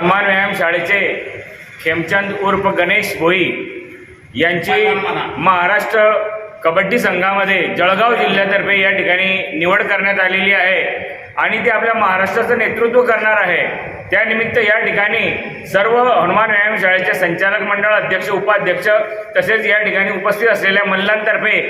हनुमान व्यायाम शाळेचे खेमचंद उर्फ गणेश भोई यांची महाराष्ट्र कबड्डी संघामध्ये जळगाव जिल्ह्यातर्फे या ठिकाणी निवड करण्यात आलेली आहे. आणि ते आपल्या महाराष्ट्राचं नेतृत्व करणार आहे. त्यानिमित्त या ठिकाणी सर्व हनुमान व्यायाम शाळेचे संचालक मंडळ अध्यक्ष उपाध्यक्ष तसेच या ठिकाणी उपस्थित असलेल्या मल्लांतर्फे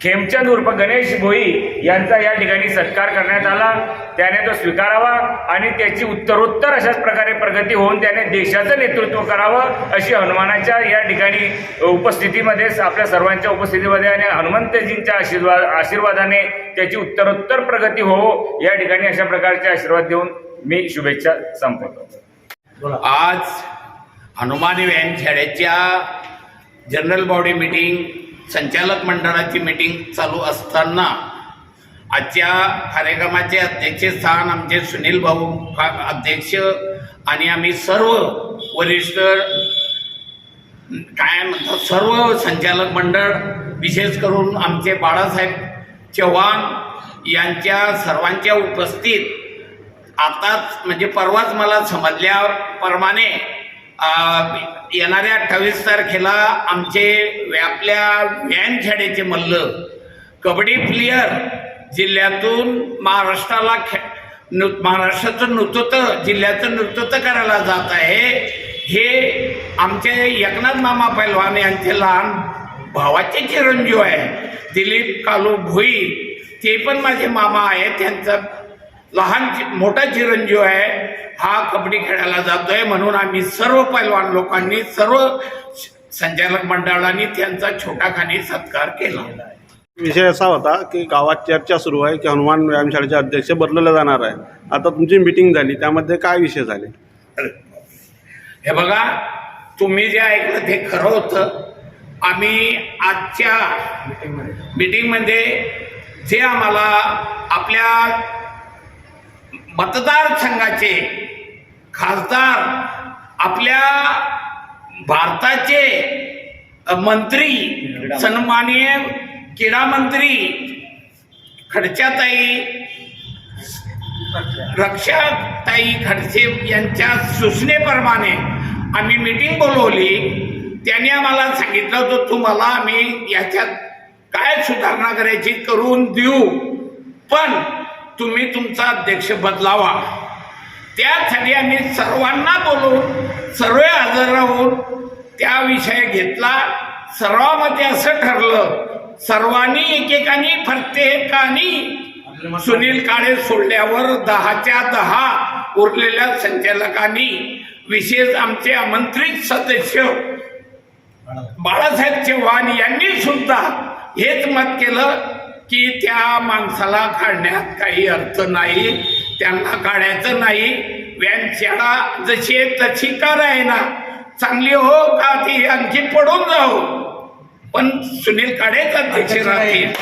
खेमचंद उर्फ गणेश भोई यांचा या ठिकाणी सत्कार करण्यात आला. त्याने तो स्वीकारावा आणि त्याची उत्तरोत्तर अशाच प्रकारे प्रगती होऊन त्याने देशाचं नेतृत्व करावं अशी हनुमानाच्या या ठिकाणी उपस्थितीमध्ये आपल्या सर्वांच्या उपस्थितीमध्ये आणि हनुमंतजींच्या आशीर्वाद आशीर्वादाने त्याची उत्तरोत्तर प्रगती हो या ठिकाणी अशा प्रकारचे आशीर्वाद देऊन मी शुभेच्छा संपवतो. आज हनुमानी व्यायाम शाळेच्या जनरल बॉडी मीटिंग संचालक मंडळाची मीटिंग चालू असताना आजच्या कार्यक्रमाचे अध्यक्षस्थान आमचे सुनील भाऊ अध्यक्ष आणि आम्ही सर्व वरिष्ठ काय म्हणतात सर्व संचालक मंडळ विशेष करून आमचे बाळासाहेब चव्हाण यांच्या सर्वांच्या उपस्थित आताच म्हणजे परवाच मला समजल्याप्रमाणे येणाऱ्या अठ्ठावीस तारखेला आमचे आपल्या व्यायाम मल्ल कबड्डी प्लेयर जिल्ह्यातून महाराष्ट्राला खे नु महाराष्ट्राचं नृत्य जिल्ह्याचं नेतृत्व करायला जात आहे. हे आमचे एकनाथ मामा पैलवान यांचे लहान भावाचे चिरंजीव आहे. दिलीप कालू भोई ते पण माझे मामा आहेत. त्यांचा लहान मोठा चिरंजीव आहे हा कबड्डी खेळायला जातोय. म्हणून आम्ही सर्व पैलवान लोकांनी सर्व संचालक मंडळाने त्यांचा छोटा खानी सत्कार केला. विषय असा होता की गावात चर्चा सुरू आहे की हनुमान व्यायामशाळेचे अध्यक्ष बदलले जाणार आहे. आता तुमची मिटिंग झाली त्यामध्ये काय विषय झाले? हे बघा तुम्ही जे ऐकलं ते खरं होतं. आम्ही आजच्या मीटिंगमध्ये जे आम्हाला आपल्या मतदारसंघाचे खासदार आपल्या भारताचे मंत्री सन्माननीय क्रीडा मंत्री खडच्याताई रक्षाताई खडसे यांच्या सूचनेप्रमाणे आम्ही मीटिंग बोलवली. त्याने आम्हाला सांगितलं होतं तुम्हाला आम्ही याच्यात काय सुधारणा करायची करून देऊ. पण तुम्ही तुमचा अध्यक्ष बदलावा. त्यासाठी आम्ही सर्वांना बोलवून सर्व हजर राहून त्या विषय घेतला. सर्वामध्ये असं ठरलं सर्वांनी एकेकानी प्रत्येकानी सुनील काळे सोडल्यावर दहाच्या दहा उरलेल्या संचालकांनी विशेष आमचे आमंत्रित सदस्य बाळासाहेब चव्हाण यांनी सुद्धा हेच मत केलं. की त्या माणसाला काढण्यात काही अर्थ नाही त्यांना काढायचं नाही. व्यायामशाळा जशी आहे तशी का ना चांगली हो का ती? आणखी पडून जाऊ. पण सुनील काळेच अध्यक्ष राहतील.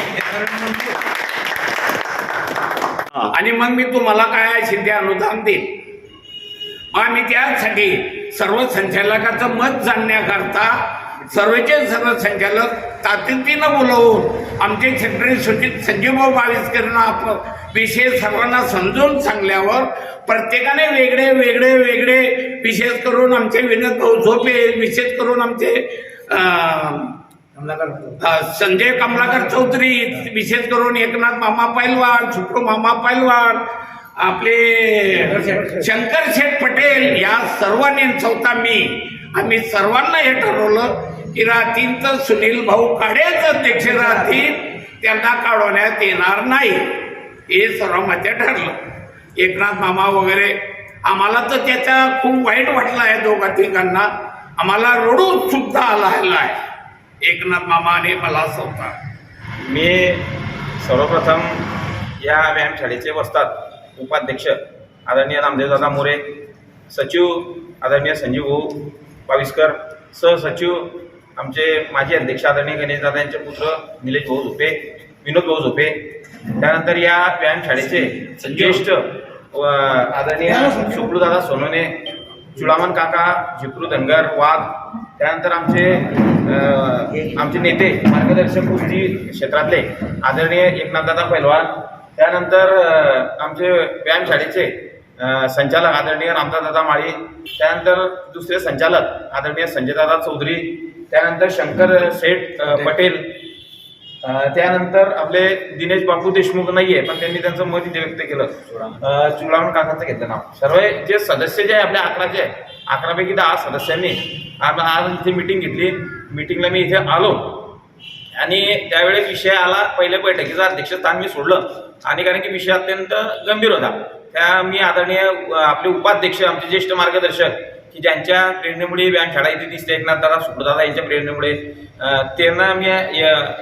आणि मग मी तुम्हाला काय सिद्धी अनुदान देईन? मग आम्ही त्यासाठी सर्व संचालकाचं मत जाणण्याकरता सर्वचे सर्व संचालक तातडीनं बोलवून आमचे सेक्रेटरी सुचित संजीवभाऊ बावीसकरांना आप विषय सर्वांना समजून सांगल्यावर प्रत्येकाने वेगळे वेगळे वेगळे विशेष करून आमचे विनोद भाऊ झोपे विशेष करून आमचे संजय कमलाकर चौधरी विशेष करून एकनाथ मामा पैलवान सुप्रो मामा पैलवान आपले शंकर शेठ पटेल. या सर्वांनी चौथा मी. आम्ही सर्वांना हे ठरवलं की राहतील तर सुनील भाऊ काढेच अध्यक्ष राहतील त्यांना काढवण्यात येणार नाही. हे सर्वांमध्ये ठरलं. एकनाथ मामा वगैरे आम्हाला तर त्याचा खूप वाईट वाटलं आहे दोघा तिघांना. आम्हाला रडून सुद्धा आला आहे. एकनाथ मामाने मला स्वतः मी सर्वप्रथम या व्यायामशाळेचे वस्तात उपाध्यक्ष आदरणीय नामदेवदादा मोरे सचिव आदरणीय संजीव भाऊ पाविस्कर सहसचिव आमचे माजी अध्यक्ष आदरणीय गणेशदादा यांचे पुत्र निलेश भाऊ झोपे विनोद भाऊ झोपे त्यानंतर या व्यायामशाळेचे ज्येष्ठ व आदरणीय सुप्रूदादा सोनवणे चुडामन काका झिप्रू धनगर वाघ त्यानंतर आमचे आमचे नेते मार्गदर्शक कुस्ती क्षेत्रातले आदरणीय एकनाथदादा पैलवान त्यानंतर आमचे व्यायामशाळेचे संचालक आदरणीय रामदादा माळी त्यानंतर दुसरे संचालक आदरणीय संजयदादा चौधरी त्यानंतर शंकर शेठ अ, पटेल त्यानंतर आपले दिनेश बापू देशमुख नाहीये पण त्यांनी त्यांचं मत इथे व्यक्त केलं. चुडामण काकाचं घेतलं नाव. सर्व जे सदस्य जे आहे आपल्या अकराचे आहे अकरापैकी दहा सदस्यांनी आज आज इथे मिटिंग घेतली. मिटिंगला मी इथे आलो. आणि त्यावेळेस विषय आला. पहिल्या बैठकीचं अध्यक्षस्थान मी सोडलं. आणि कारण की विषय अत्यंत गंभीर होता. त्या मी आदरणीय आपले उपाध्यक्ष आमचे ज्येष्ठ मार्गदर्शक की ज्यांच्या प्रेरणेमुळे व्यायामशाळा इथे दिसते एकनाथ दादा सुप्रदादा यांच्या प्रेरणेमुळे. त्यांना मी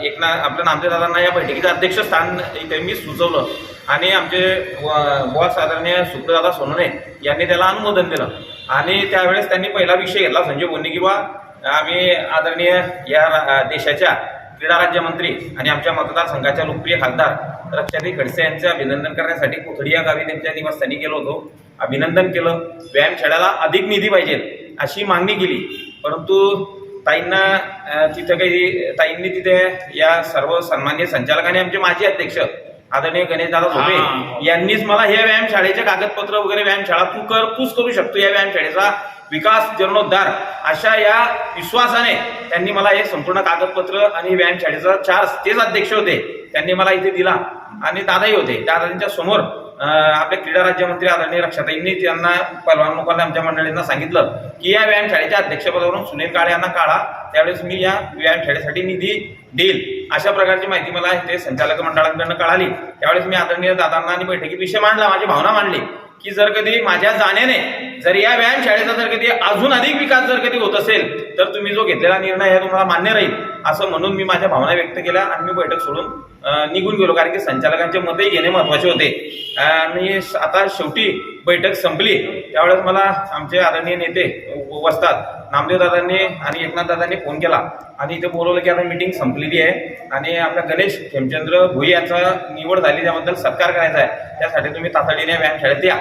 एकनाथ आपल्या नामदेव दादांना या बैठकीचं अध्यक्षस्थान इथे मी सुचवलं. आणि आमचे बॉस आदरणीय सुप्रदादा सोनने यांनी त्याला अनुमोदन दिलं. आणि त्यावेळेस त्यांनी पहिला विषय घेतला संजय बोन्नी किंवा आम्ही आदरणीय या रा- देशाच्या क्रीडा राज्यमंत्री आणि आमच्या मतदारसंघाच्या लोकप्रिय खासदार रक्षाताई खडसे यांचे अभिनंदन करण्यासाठी कोथडी या गावी त्यांच्या निवासस्थानी गेलो होतो. अभिनंदन केलं. व्यायामशाळेला अधिक निधी पाहिजे अशी मागणी केली. परंतु ताईंना तिथं काही ताईंनी तिथे या सर्व सन्मान्य संचालकांनी आमचे माजी अध्यक्ष आदरणीय गणेशदादा. झोपे यांनीच मला हे व्यायामशाळेचे कागदपत्र वगैरे व्यायामशाळा तू कर तूच करू शकतो या व्यायामशाळेचा विकास जीर्णोद्धार अशा या विश्वासाने त्यांनी मला हे संपूर्ण कागदपत्र आणि व्यायामशाळेचा चार तेच अध्यक्ष होते त्यांनी मला इथे दिला आणि दादाही होते दादांच्या समोर आपले क्रीडा राज्यमंत्री आदरणीय रक्षाताईंनी त्यांना पलवान लोकांना आमच्या मंडळींना सांगितलं की या व्यायामशाळेच्या अध्यक्षपदावरून सुनील काळे यांना काढा. त्यावेळेस मी या व्यायामशाळेसाठी निधी देईल. अशा प्रकारची माहिती मला इथे संचालक मंडळाकडनं कळाली. त्यावेळेस मी आदरणीय दादांना आणि बैठकीत विषय मांडला. माझी भावना मांडली. की जर कधी माझ्या जाण्याने जर या व्यायामशाळेचा जर कधी अजून अधिक विकास जर कधी होत असेल तर तुम्ही जो घेतलेला निर्णय आहे तुम्हाला मान्य राहील असं म्हणून मी माझ्या भावना व्यक्त केल्या आणि मी बैठक सोडून निघून गेलो. कारण की संचालकांचे मतही घेणे महत्त्वाचे होते. आणि आता शेवटी बैठक संपली. त्यावेळेस मला आमचे आदरणीय नेते व- वसतात. नामदेव दादांनी आणि एकनाथ दादांनी फोन केला. आणि इथे बोलवलं की आता मीटिंग संपलेली आहे. आणि आपला गणेश हेमचंद्र भोई यांचा निवड झाली त्याबद्दल सत्कार करायचा आहे. त्यासाठी तुम्ही तातडीने व्यायामशाळेत या.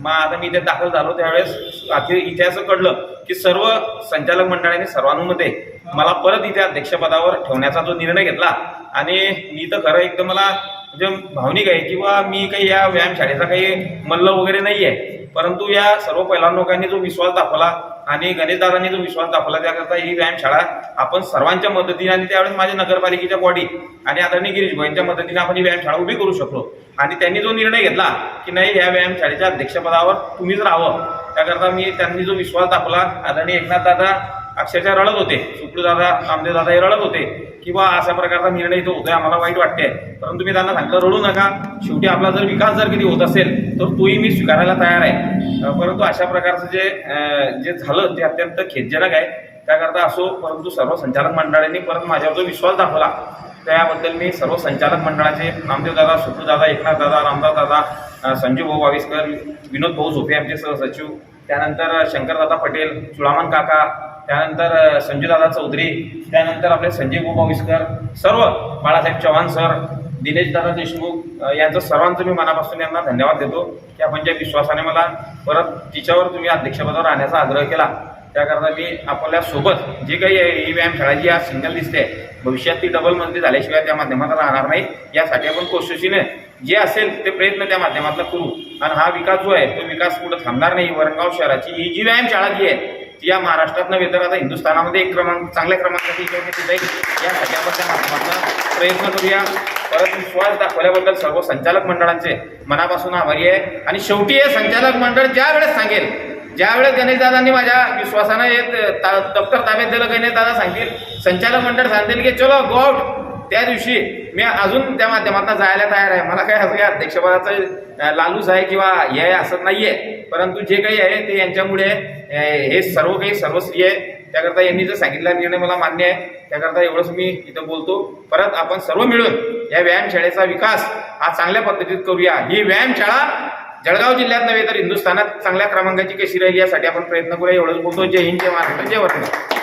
मग आता मी इथे दाखल झालो त्यावेळेस आधी इथे असं कळलं की सर्व संचालक मंडळाने सर्वानुमते मला परत इथे अध्यक्षपदावर ठेवण्याचा जो निर्णय घेतला. आणि मी तर खरं एकदम मला म्हणजे भावनिक आहे किंवा मी काही या व्यायामशाळेचा काही मल्ल वगैरे नाही आहे परंतु या सर्व पहिला लोकांनी जो विश्वास दाखवला आणि गणेशदादांनी जो विश्वास दाखवला त्याकरता ही व्यायामशाळा आपण सर्वांच्या मदतीने आणि त्यावेळेस माझ्या नगरपालिकेच्या बॉडी आणि आदरणीय गिरीश भाईंच्या मदतीने आपण ही व्यायामशाळा उभी करू शकलो. आणि त्यांनी जो निर्णय घेतला की नाही या व्यायामशाळेच्या अध्यक्षपदावर तुम्हीच राहावं त्याकरता मी त्यांनी जो विश्वास दाखवला आदरणीय एकनाथ दादा अक्षरशः रडत होते. सुप्रू दादा दादा हे रडत होते. किंवा अशा प्रकारचा निर्णय इथं होतोय आम्हाला वाईट वाटते परंतु मी त्यांना सांगितलं रडू नका. शेवटी आपला जर विकास जर कधी होत असेल तर तोही मी स्वीकारायला तयार आहे. परंतु अशा प्रकारचं जे जे झालं ते अत्यंत खेदजनक आहे. त्याकरता असो परंतु सर्व संचालक मंडळांनी परत माझ्यावर जो विश्वास दाखवला त्याबद्दल मी सर्व संचालक मंडळाचे नामदेव दादा सुप्रू एकनाथ दादा रामदास दादा संजीव भाऊ वाविस्कर विनोद भाऊ झोपे आमचे सहसचिव त्यानंतर शंकरदादा पटेल चुळामन काका त्यानंतर संजूदादा चौधरी त्यानंतर आपले संजय गोपाविस्कर सर्व बाळासाहेब चव्हाण सर दिनेशदादा देशमुख यांचं सर्वांचं मी मनापासून यांना धन्यवाद देतो की आपण ज्या विश्वासाने मला परत तिच्यावर तुम्ही अध्यक्षपदावर राहण्याचा आग्रह केला त्याकरता मी आपल्यासोबत जे काही आहे, ही व्यायामशाळा जी आज सिंगल दिसते भविष्यात ती डबल मंत्री झाल्याशिवाय त्या माध्यमात राहणार नाही. यासाठी आपण कोशिशीने जे असेल ते प्रयत्न त्या माध्यमातला करू. आणि हा विकास जो आहे तो विकास कुठं थांबणार नाही वरणगाव शहराची ही जी व्यायामशाळा जी आहे या महाराष्ट्रात नव्हे तर आता हिंदुस्थानामध्ये एक क्रमांक चांगल्या क्रमांकाची जाईल या आपण माध्यमातून प्रयत्न करूया. परत विश्वास दाखवल्याबद्दल सर्व संचालक मंडळांचे मनापासून आभारी आहे. आणि शेवटी हे संचालक मंडळ ज्या वेळेस सांगेल ज्यावेळेस गणेशदादांनी माझ्या विश्वासानं हे ता- दप्तर ताब्यात दिलं गणेशदादा सांगतील संचालक मंडळ सांगतील की चलो गो आउट त्या दिवशी मी अजून त्या माध्यमातून जायला तयार आहे. मला काय असं काही अध्यक्षपदाचं लालूच आहे किंवा हे आहे असं आहे परंतु जे काही आहे ते यांच्यामुळे हे सर्व काही सर्वस्वी आहे. त्याकरता यांनी जर सांगितला निर्णय मला मान्य आहे. त्याकरता एवढंच मी इथं बोलतो. परत आपण सर्व मिळून या व्यायामशाळेचा विकास हा चांगल्या पद्धतीत करूया. ही व्यायामशाळा जळगाव जिल्ह्यात नव्हे तर हिंदुस्थानात चांगल्या क्रमांकाची कशी राहील यासाठी आपण प्रयत्न करूया. एवढंच बोलतो. जय हिंद जय महाराष्ट्र जय वर्धा.